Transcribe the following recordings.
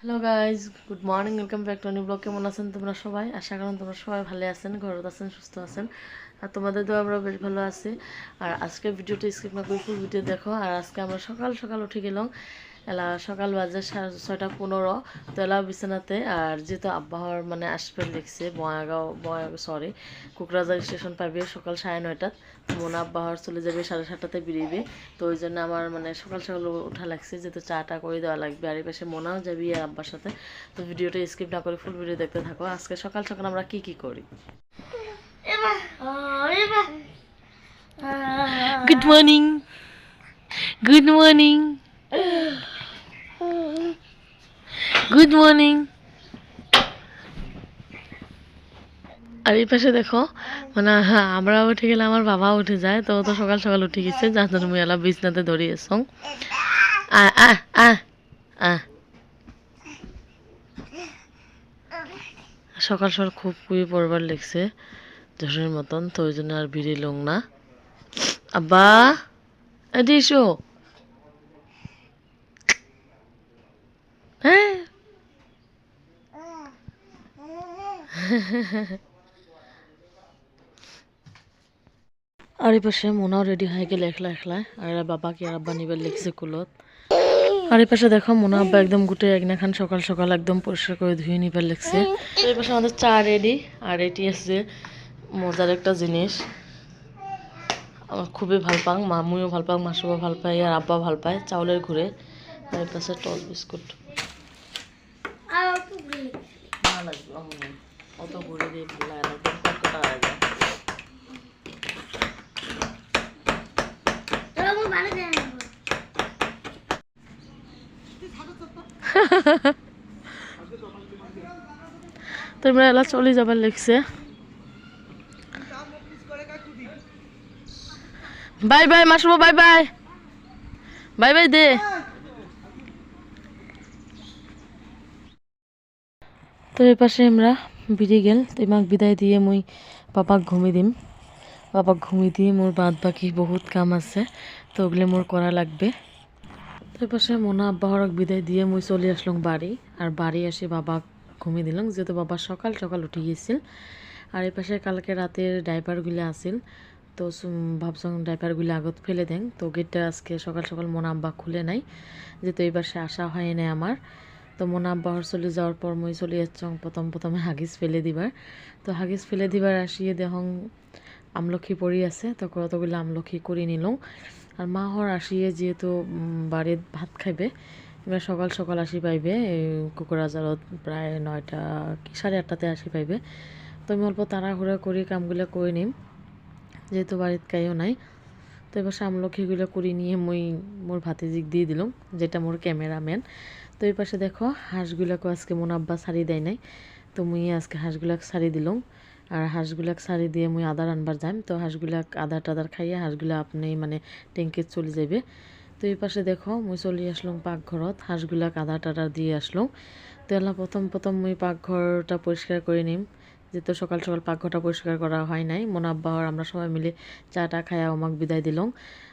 Hello guys good morning welcome back to new blog কেমন আছেন তোমরা সবাই? আশা করুন তোমরা সবাই ভালো আছেন ঘরত আছেন, সুস্থ আছেন। আর তোমাদের তো আমরা বেশ ভালো আছি। আর আজকে ভিডিওটা স্কিপ না করে ফুল ভিডিও দেখো। আর আজকে আমরা সকাল সকাল উঠে গেলাম। এলা, সকাল বাজে ছয়টা পনেরো। তো এলা বিছানাতে। আর যেহেতু আব্বাহর মানে আসবে লিখছে বঙাগাঁও বঙাগাঁও সরি কোকরাঝার স্টেশন পাবে সকাল সাড়ে নয়টাত মনে আব্বাহর চলে যাবে সাড়ে সাতটাতে বেরিয়েবে তো ওই জন্য আমার মানে সকাল সকাল ওঠা লাগছে, যেহেতু চাটা করে দেওয়া লাগবে। আর এই পাশে মনাও যাবি আব্বার সাথে। তো ভিডিওটা স্কিপ না করে ফুল ভিডিও দেখতে থাকো। আজকে সকাল সকাল আমরা কি কি করি? Good morning good morning good morning আর এই পাশে দেখো মানে হ্যাঁ, আমরা উঠে গেলে আমার বাবা উঠে যায় তো তো সকাল সকাল উঠে গেছে যার জন্য এলা বিছনাতে আহ আহ সকাল সকাল খুব কুই পড়বার লেগছে। জোশের মতন তো ওই জন্য আর ভিড়ে লং না। আব্বা এটি এসো। হ্যাঁ। আর এই পাশে মোনাও রেডি হয়ে গেলে একলা একলা। আর বাবাকে আর আব্বা নিবার লেগছে কুলত? আর এই পাশে দেখো মোনা আব্বা একদম গুটে একনা খান সকাল সকাল একদম পরিষ্কার করে ধুয়ে নিবার লেগছে। এই পাশে আমাদের চা রেডি আর এটি আছে মজার একটা জিনিস। আমার খুবই ভালো পাং মামুও ভালো পাং মাসুও ভালো পায় আর আব্বা ভালো পায়। চাউলের ঘুরে এই পাশে টস বিস্কুট। অত ঘুরে দিয়ে ভালো লাগে না কটকটা হয়ে যায় তোমরা এলা চলে যাবার লেগছে। Bye bye Masuma bye bye. Bye bye দে। তো এই পাশে আমরা বেরিয়ে গেল, তো মাক বিদায় দিয়ে মুই পাপাক ঘুমি দিম। পাপাক ঘুমি দিয়ে মোর বাদ বাকি বহুত কাম আছে, তো ওগুলো মোর করা লাগবে। তো এই পাশে মোনা আব্বাহরক বিদায় দিয়ে মুই চলে আসলাম বাড়ি আর বাড়ি এসে বাবাক ঘুমিয়ে দিলাম যেহেতু বাবা সকাল সকাল উঠে গিয়েছিল আর এই পাশে কালকে রাতের ডাইপারগুলো আসিল তো ভাবছিলাম ডাইপারগুলো আগত ফেলে দেন। তো গেটটা আজকে সকাল সকাল মোনা আব্বা খুলে নাই, যেহেতু এই সে আসা হয় নাই আমার। তো মোনা আব্বাহর চলে যাওয়ার পর মই চলে যাচ্ছং প্রথম প্রথমে হাগিস ফেলে দিবার। তো হাগিস ফেলে দিবার আসিয়ে দেখং আমলখি পড়ি আছে, তো কতগুলো আমলখি করে নিলাম। আর মা হর আসিয়ে যেহেতু বাড়িত ভাত খাইবে, এবার সকাল সকাল আসি পাইবে কুকুরাজারত প্রায় নয়টা কি, সাড়ে আটটাতে আসি পাইবে। তো আমি অল্প তাড়াহুড়া করি, কামগুলো করে নিম। যেহেতু বাড়িত কাইও নাই। তো এবার আমলখিগুলো করে নিয়ে মই মোর ভাতিজিক দিয়ে দিলাম, যেটা মোর ক্যামেরাম্যান। তো এই পাশে দেখো, হাঁসগুলাকে আজকে মন আব্বা শাড়ি দেয় নাই। তো মুই আজকে হাঁসগুলাক শাড়ি দিলাম। আর হাঁসগুলাক শাড়ি দিয়ে মুই আদার আনবার যাইম। তো হাঁসগুলাক আদার টাদার খাইয়ে হাঁসগুলা আপনি মানে ট্যাঙ্কে চলে যাবে তো এই পাশে দেখো, মুই চলে আসলাম পাকঘরত। হাঁসগুলাক আদা টাদা দিয়ে আসলাম। তো এলা প্রথম প্রথম মুই পাকঘরটা পরিষ্কার করে নিম। যেহেতু সকাল সকাল পাকঘরটা পরিষ্কার করা হয় নাই। মন আব্বাহর আমরা সবাই মিলে চাটা খায়া আমাকে বিদায় দিলাম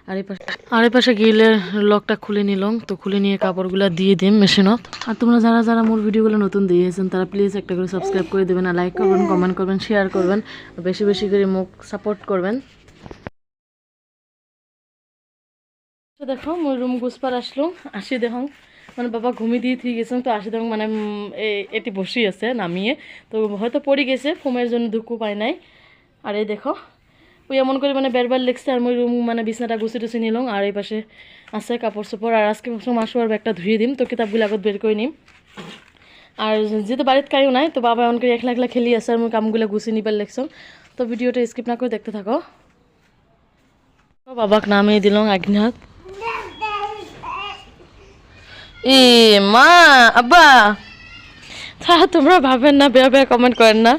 আর এই পাশে আর এই পাশে গিলের লকটা খুলে নিলাম তো খুলে নিয়ে কাপড়গুলা দিয়ে দিম মেশিনত। আর তোমরা যারা যারা মোর ভিডিওগুলো নতুন দিয়েছেন তারা প্লিজ একটা করে সাবস্ক্রাইব করে দেবেন আর লাইক করবেন কমেন্ট করবেন শেয়ার করবেন। আর বেশি বেশি করে মুখ সাপোর্ট করবেন। দেখো মই রুম গুছপার আসলো। আসি দেখো মানে বাবা ঘুমিয়ে দিয়ে থিয়ে গেছেন তো আসি দেখো মানে এটি বসি আছে, নামিয়ে। তো হয়তো পড়ে গেছে ফোমের জন্য দুঃখ পায় নাই। আর এই দেখো ওই এমন করে মানে বেরবার লেগছে আর মই রুম মানে বিছনাটা গুছি টুছি নিলাম, আর এই পাশে আছে কাপড় চোপড় আর আজকে ভাবছিলাম মাসু আর ব্যাগটা ধুয়ে দিম, তো কিতাবগুলো আগত বের করে নিম। আর যেহেতু বাড়িতে কাইও নাই, তো বাবা এমন করে একলা একলা খেলি আছে, আর মই কামগুলো গুছি নিবার লেগছ তো ভিডিওটা স্কিপ না করে দেখতে থাকো। বাবাক নামিয়ে দিলাম আগ্নাত এ মা আব্বা। তা তোমরা ভাবেন না বেয়া বেয়া কমেন্ট করেন না।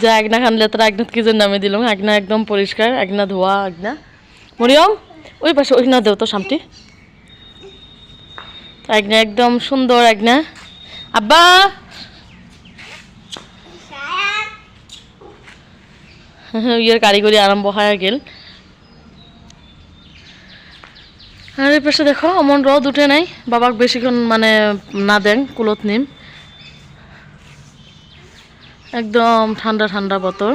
যে আগনা খান লেতারা আগনাত কি জন্য নামিয়ে দিলাম? আগনা একদম পরিষ্কার আগনা ধোয়া আগনা। মরিয়ম ওই পাশে ওই না দেও তো সামটি আগনা একদম সুন্দর আগনা। আব্বা। ইয়ের কারিগরি আরম্ভ হয়ে গেল। আর এই পাশে দেখো, অমন রদ উঠে নাই। বাবাক বেশিক্ষণ মানে না দেন, কুলত নিম। একদম ঠান্ডা ঠান্ডা বতর।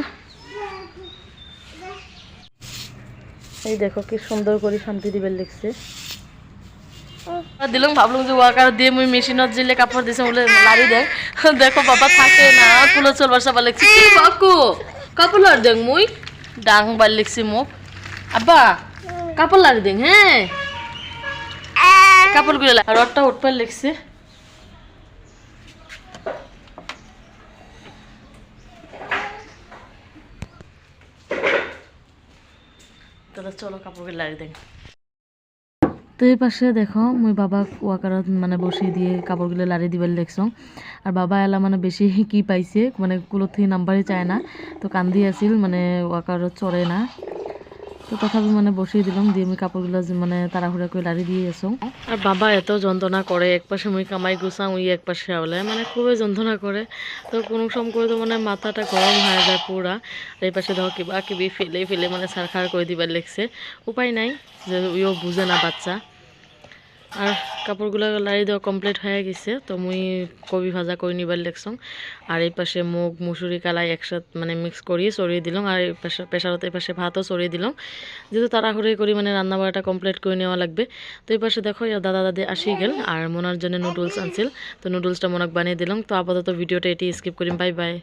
এই দেখো, কি সুন্দর করে শান্তি দিবেন লিখছে। দিলাম, ভাবলাম যে ওয়াকার দিয়ে মুই মেশিনত জিলে কাপড় দিছে, বলে লারি দেয়। দেখো, বাবা থাকে না, কুলো চলবার সবার লিখছি। কি বাকু? কাপড় দেখ মুই? ডাং বার লিখছি মোক। আব্বা, কাপড় লারি দেখ হ্যাঁ? কাপড়গুলো রডটা উঠবার লিখছে। তাহলে চলো তো এই পাশে দেখো, মই বাবা ওয়াকারত মানে বসিয়ে দিয়ে কাপড়গুলো লারি দিবার দেখছ আর বাবা এলা মানে বেশি কি পাইছে মানে কুলোর থেকে নাম্বারই চায় না। তো কান্দি আছিল মানে ওয়াকারত চড়ে না। তো তথাপি মানে বসিয়ে দিলাম দিয়ে আমি কাপড়গুলো মানে তাড়াহুড়া করে লাড়ি দিয়ে আসো আর বাবা এত যন্ত্রণা করে, একপাশে মুই কামাই গুছাম ওই এক পাশে আওলে মানে খুবই যন্ত্রণা করে। তো কোনো সময় করে তো মানে মাথাটা গরম হয়ে যায় পুরা। এই পাশে ধর কিবা কিবি ফেলে ফেলে মানে সারখার করে দিবার লেগছে। উপায় নাই, যে ইও বুঝে না বাচ্চা। আর কাপড়গুলো লারি দেওয়া কমপ্লিট হয়ে গেছে। তো মুই কবি ভাজা করে নিবার লেগছং আর এই পাশে মুগ মুসুরি কালাই একসাথে মানে মিক্স করিয়ে সরিয়ে দিলাম আর এই পাশে প্রেশারত এই পাশে ভাতও সরিয়ে দিলাম যেহেতু তাড়াহুড়ি করি মানে রান্না বাড়াটা কমপ্লিট করে নেওয়া লাগবে। তো এই পাশে দেখো ইয়া দাদা দাদি আসি গেল। আর মনার জন্য নুডলস আনছিল। তো নুডলসটা মনাক বানিয়ে দিলাম তো আপাতত ভিডিওটা এটি স্কিপ করিম বাই বাই